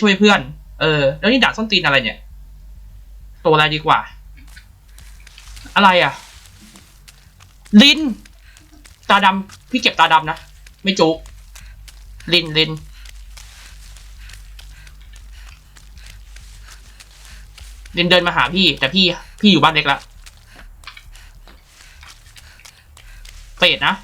ช่วยเพื่อน เออ แล้วนี่ด่าส้นตีนอะไรเนี่ย ตัวอะไรดีกว่า อะไรอะ ลิน ตาดำพี่เก็บตาดำนะ ไม่จุลินลินลินเดินมาหาพี่ แต่พี่พี่อยู่บ้านเล็กละเฟดนะ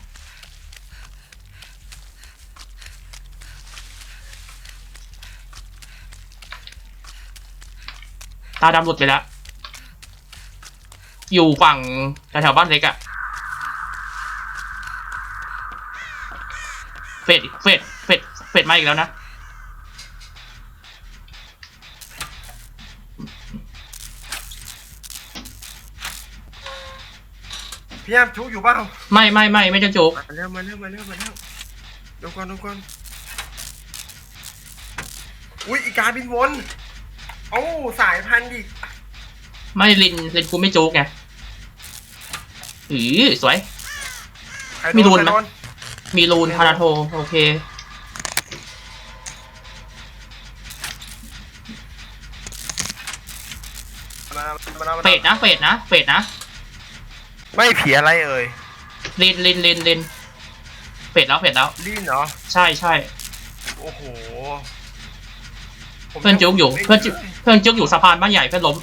ตาดำหลุดไปแล้ว อยู่ฝั่งแถวๆบ้านเล็กอะเฟดเฟดเฟดเฟดมาอีกแล้วนะ พี่ยามชุกอยู่เปล่าไม่ไม่ไม่ไม่จะโจกมาเร็วมาเร็วมาเร็วมาเร็วดูก่อนดูก่อนอุ้ยอีกาบินวนเอ้าสายพันธุ์ดิไม่ลินลินกูไม่โจกไงอือสวย ใครมีรุนใครไหมโดนมีรูนพาราโทโอเคมามามามาเฟดนะเฟดนะเฟดนะไม่ผีอะไรเอ่ยลินลินลินลินเฟดแล้วเฟดแล้วลีนเหรอ ใช่ใช่ โอ้โหผมเพื่อนจุกอยู่เพื่อนจุก เพื่อนจุกอยู่สะพานบ้านใหญ่เพื่อนล้ม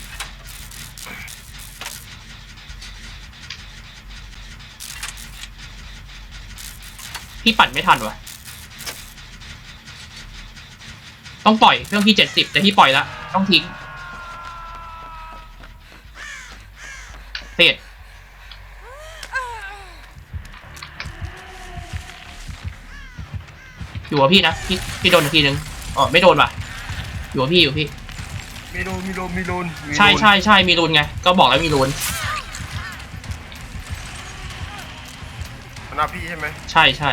พี่ปั่นไม่ทันวะต้องปล่อยเครื่องที่เจ็ดสิบแต่พี่ปล่อยแล้วต้องทิ้งเฟดอยู่กับพี่นะพี่พี่โดนอีกทีนึงอ๋อไม่โดนว่ะอยู่กับพี่อยู่พี่ มีรูนมีรูนมีรูนมีรูนใช่ใช่ใช่มีรูนไง ก็บอกแล้วมีรูนมันเอาพี่ใช่ไหมใช่ใช่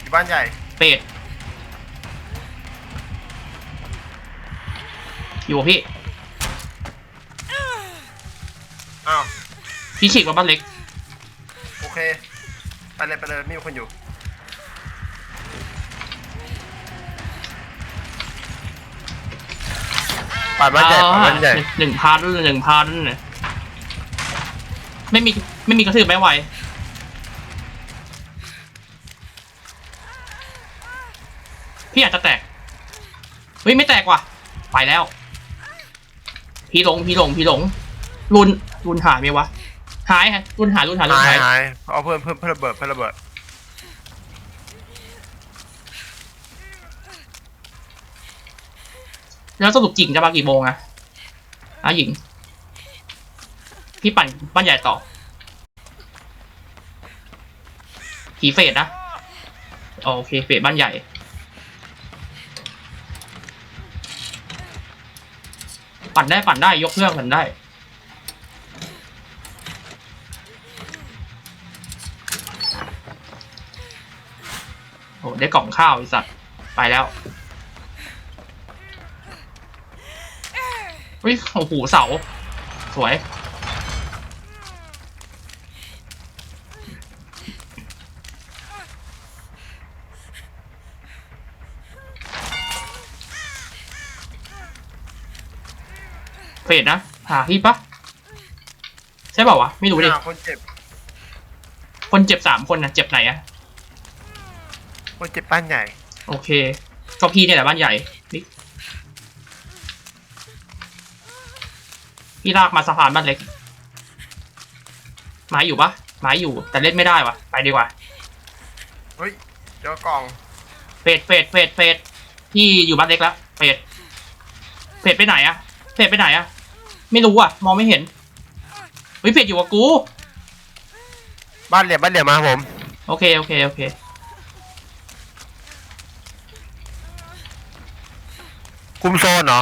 อยู่บ้านใหญ่เป็ดอยู่กับพี่ อ้าวพี่ฉีกมาบ้านเล็ก โอเค ไปเลยไปเลยไม่มีคนอยู่านบ้านใหญ่ป่านบ้านใหญ่อ่าหนึ่งพันหนึ่งพันไม่มีไม่มีกระถือไม่ไหวพี่อาจจะแตกเฮ้ยไม่แตกว่ะ ไปแล้ว พี่หลงพี่หลงพี่หลงรุนรุนหายไหมวะหายฮะรุนหายรุนหายรุนหายหายหายเอาเพิ่มเพิ่มเพิ่มระเบิดเพิ่มระเบิด แล้วสรุปจริงจะมากี่โมงอะอะหญิง พี่ปั่นบ้านใหญ่ต่อผีเฟดนะโอเคเฟดบ้านใหญ่ ปั่นได้ปั่นได้ยกเครื่องปั่นได้โอ้ได้กล่องข้าวไอสัตว์ ไปแล้ว เฮ้ยโอ้โหเสา สวย เฟดนะ หาพี่ปะใช่เปล่าวะ ไม่รู้ดิหาคนเจ็บ คนเจ็บสามคนนะเจ็บไหนอะคนเจ็บบ้านใหญ่ โอเค ก็พี่เนี่ยแหละบ้านใหญ่ พี่ลากมาสะพานบ้านเล็กไม้อยู่ปะไม้อยู่แต่เล่นไม่ได้วะไปดีกว่าเฮ้ยเจอกล่องเฟดเฟดเฟดเฟดพี่อยู่บ้านเล็กแล้วเฟดเฟดไปไหนอะเฟดไปไหนอะไม่รู้อะมองไม่เห็นเฮ้ยเฟดอยู่กับกู บ้านเหลี่ยมบ้านเหลี่ยมมาผม โอเคโอเคโอเคคุมโซนเหรอ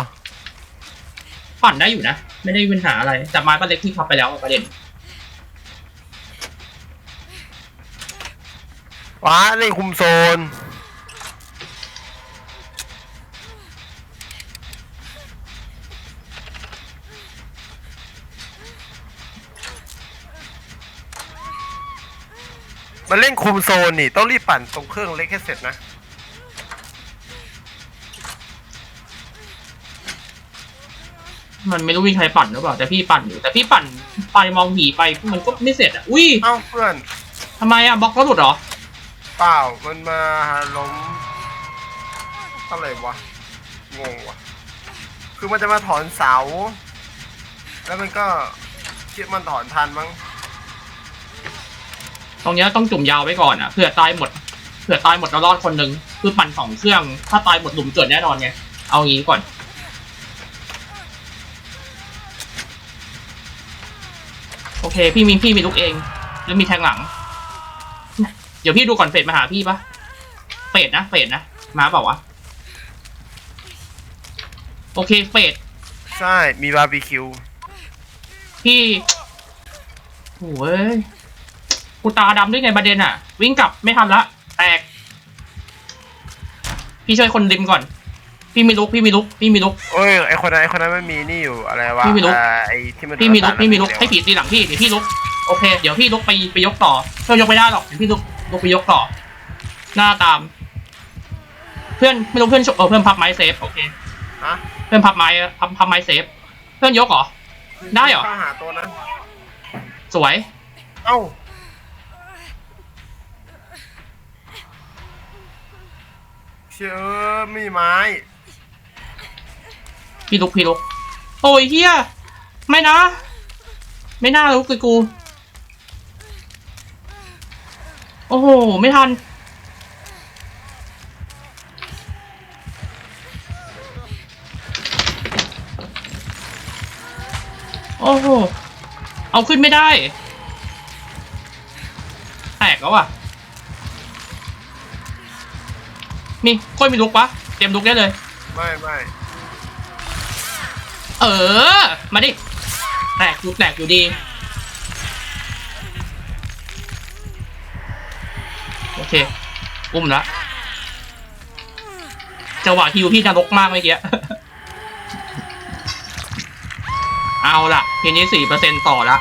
ปั่นได้อยู่นะ ไม่ได้มีปัญหาอะไร แต่ไม้บ้าเล็กที่ขับไปแล้วอะประเด็นว้านี่คุมโซน มันเล่นคุมโซนนี่ ต้องรีบปั่นตรงเครื่องเล็กให้เสร็จนะ มันไม่รู้วิ่งใครปั่นหรือเปล่าแต่พี่ปั่นอยู่แต่พี่ปั่นไปมองผีไปมันก็ไม่เสร็จอะอุ้ยเอ้าเพื่อนทำไมอะบล็อกแล้วหลุดเหรอเปล่ามันมาล้มอะไรวะงงวะคือมันจะมาถอนเสา แล้วมันก็คิดมันถอนทันมั้งตรงเนี้ยต้องจุ่มยาวไว้ก่อนอะเผื่อตายหมดเผื่อตายหมดแล้วรอดคนหนึ่งคือปั่นสองเครื่อง ถ้าตายหมดหลุมเกิดแน่นอนไงเอางี้ก่อน โอ เค พี่มีพี่มีลูกเอง แล้วมีแทงหลัง เดี๋ยวพี่ดูก่อนเฟดมาหาพี่ปะเฟดนะเฟดนะ มาเปล่าวะ โอเคเฟดใช่ มีบาร์บีคิว พี่โอ้ยกูตาดำด้วยไงประเด็นอะ วิ่งกลับไม่ทันละ แตก พี่ช่วยคนริมก่อน พี่มีลุกพี่มีลุกพี่มีลุก เอ้ยไอคนนั้นไอคนนั้นมันมีนี่อยู่อะไรวะพี่ไม่รู้ อ่าไอที่มันพี่มีลุกพี่มีลุกเดี๋ยวให้ผีตีหลังพี่เดี๋ยวพี่ลุกโอเคเดี๋ยวพี่ลุกไปไปยกต่อเพื่อนยกไม่ได้หรอกเดี๋ยวพี่ลุกลุกไปยกต่อ หน้าตาม เพื่อนไม่รู้เพื่อนชเออเพื่อนพับไม้เซฟโอเคฮะเพื่อนพับไม้พับพับไม้เซฟ เพื่อนยกเหรอ ได้เหรอ ข้าหาตัวนั้นสวย เอ้าเชื่อไม่มีไม้ พี่ลุกพี่ลุกโอ้ยเฮียไม่นะ ไม่น่าลุกเลยกู โอ้โห ไม่ทัน โอ้โห เอาขึ้นไม่ได้ แตกแล้วอะมีค่อยมีลุกปะเตรียมลุกได้เลย ไม่ไม่ เออ มาดิ แตกอยู่แตกอยู่ดีโอเค อุ้มละจังหวะฮิวพี่นรกมากเมื่อกี้เอาล่ะทีนี้สี่เปอร์เซ็นต่อละ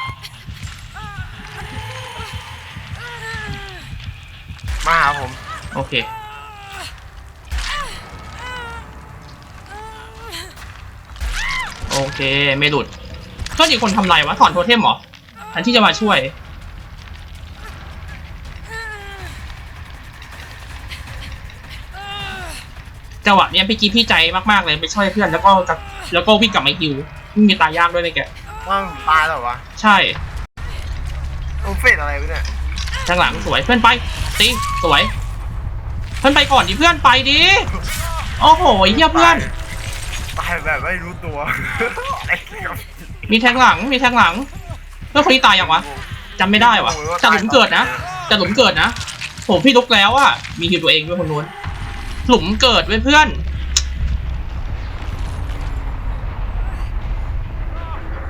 มาหาผม โอเค โอเค ไม่หลุดก็อีกคนทำไรวะถอนโทเทมเหรออันที่จะมาช่วย จังหวะเนี้ยพี่กี้พี่ใจมากๆเลยไปช่วยเพื่อนแล้วก็กลับแล้วก็วิ่งกลับมาฮิวไม่มีตายยากด้วยเลยแกว่าผมตายแล้วเหรอวะใช่โอ้เฟดอะไรวะเนี่ยทางหลังสวยเพื่อนไปตีสวย เพื่อนไปก่อนดิเพื่อนไปดิโอ้โหเฮียเพื่อน ตายแบบไม่รู้ตัวไอ้เหี้ยมีแทงหลัง มีแทงหลังเพื่อนคนนี้ตายยังวะจำไม่ได้วะจะหลุมเกิดนะจะหลุมเกิดนะผมพี่ลุกแล้วอะมีฮิวตัวเองด้วยคนนู้น หลุมเกิดไว้ยเพื่อน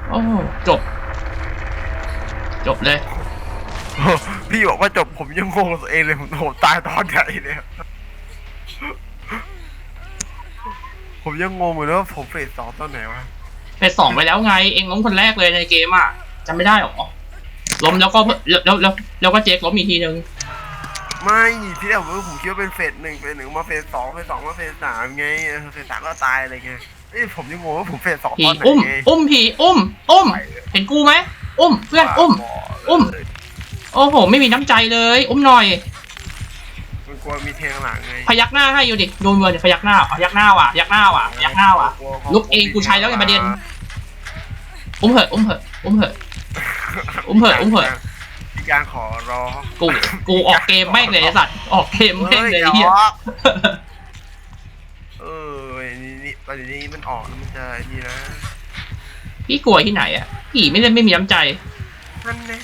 โอ้จบ จบเลย พี่บอกว่าจบผมยังงงกับตัวเองเลยผมผมตายตอนไหนเนี่ย ผมยังงงอยู่เลยว่าผมเฟสสองตอนไหนวะเฟสสองไปแล้วไง เองล้มคนแรกเลยในเกมอะจำไม่ได้หรอล้มแล้วก็แล้วแล้วแล้วแล้วก็เจ๊กล้มอีกทีนึงไม่ที่แรกผมผมคิดว่าเป็นเฟสหนึ่งเฟสหนึ่งมาเฟสสองเฟสสองมาเฟสสามไงเออเฟสสามก็ตายอะไรเงี้ยเอ้ยผมยังงงว่าผมเฟสสองผีตอนไหนอุ้มไงอุ้มผีอุ้มอุ้ม เห็นกูไหมอุ้มเพื่อนอุ้ม อุ้ม โอ้โห ไม่มีน้ำใจเลย อุ้มหน่อยมัน กลัวมีเทงหลังไงพยักหน้าให้อยู่ดิโดนเงินพยักหน้าพยักหน้าว่ะพยักหน้าว่ะพยักหน้าว่ะลุกเองกูใช้แล้วไงประเด็น อุ้มเหอะอุ้มเหอะอุ้มเหอะอุ้มเหอะอุ้มเหอะพี่การขอรอกูกูออกเกมแม่งเลยไอ้สัตว์ออกเกมแม่งเลยไอ้เหี้ยเออนี่นี่ประเด็นนี้มันออกแล้วมันจะนี่นะพี่กลัวที่ไหนอะผีไม่เล่นไม่มีน้ำใจนั่นแน่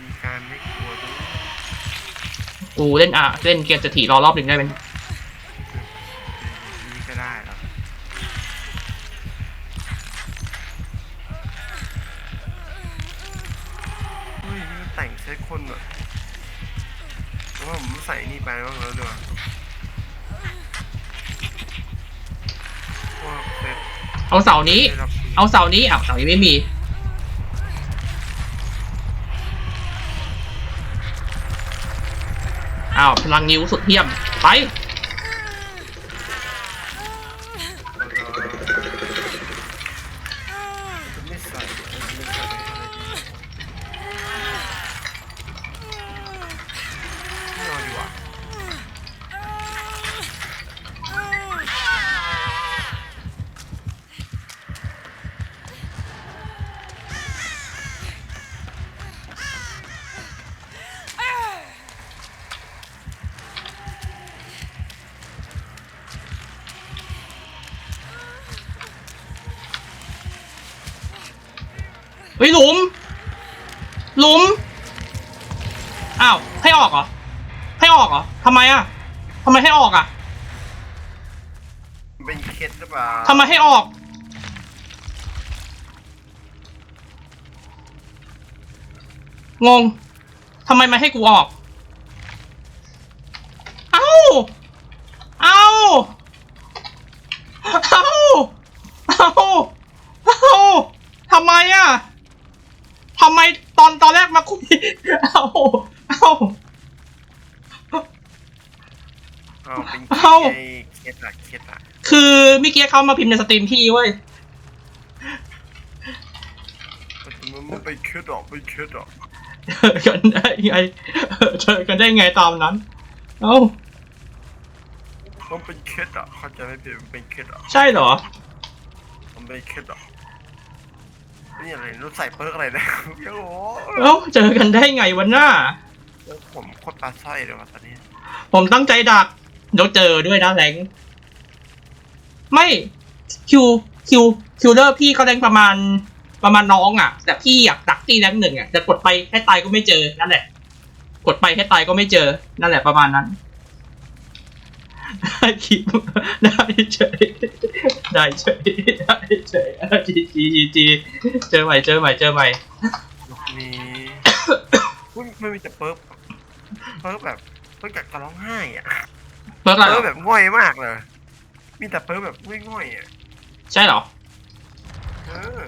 มีการไม่กลัวด้วย กูเล่นอะเล่นเกมจะถีรอรอบหนึ่งได้ไหมนี่ก็ได้แล้วเฮ้ยนี่มันแต่งเซ็ตคนอะเพราะว่าผมใส่นี่ไปบ้างแล้วด้วยว่าเซ็ตเอาเสาร์นี้ได้รับเอาเสาร์นี้อ้าวเสาร์นี้ไม่มี อ้าวพลังนิ้วสุดเทียมไป เฮ้ยหลุม หลุม อ้าว ให้ออกเหรอ ให้ออกเหรอทำไมอะทำไมให้ออกอะมันเป็นเคสหรือเปล่าทำไมให้ออก งงทำไมไม่ให้กูออก เอ้า เอ้า เอ้า เอ้า เอ้า ทำไมอะ ทำไมตอนตอนแรกมาคุย เอ้า เอ้า อ้าวเป็นเอ้าไอ้เคสอะเคสอะคือเมื่อกี้เขามาพิมพ์ในสตรีมพี่เว้ยมันมันเป็นเคสหรอกเป็นเคสหรอกเจอกันได้ไงเจอกันได้ไงตามนั้น เอ้า มันเป็นเคสอะเข้าใจไหมพี่มันเป็นเคสอะใช่เหรอ มันเป็นเคสอะนี่อะไรรู้ใส่เปิร์กอะไรนะโอ้โหเอ้า เจอกันได้ไงวันหน้า ผมโคตรปลาสร้อยเลยว่ะตอนนี้ ผมตั้งใจดัก เดี๋ยวเจอด้วยนะแรงไม่คิวคิวคิวเลอร์พี่เขาแรงประมาณประมาณน้องอะ แต่พี่อยากดักตีแรงหนึ่งอะแต่กดไปแค่ตายก็ไม่เจอนั่นแหละ กดไปแค่ตายก็ไม่เจอ นั่นแหละประมาณนั้นได้คิวได้เฉยได้เฉยได้เฉยจีจีจีเจอใหม่เจอใหม่เจอใหม่ลูกนี้อุ้ยไม่มีแต่เปิร์กเปิร์กแบบเปิร์กจากจะร้องไห้อะ เพิร์กอะไรเปิร์กเหรแบอบง่อยมากเลย มีแต่เปิร์กแบบง่อยๆอะใช่เหรอ เออ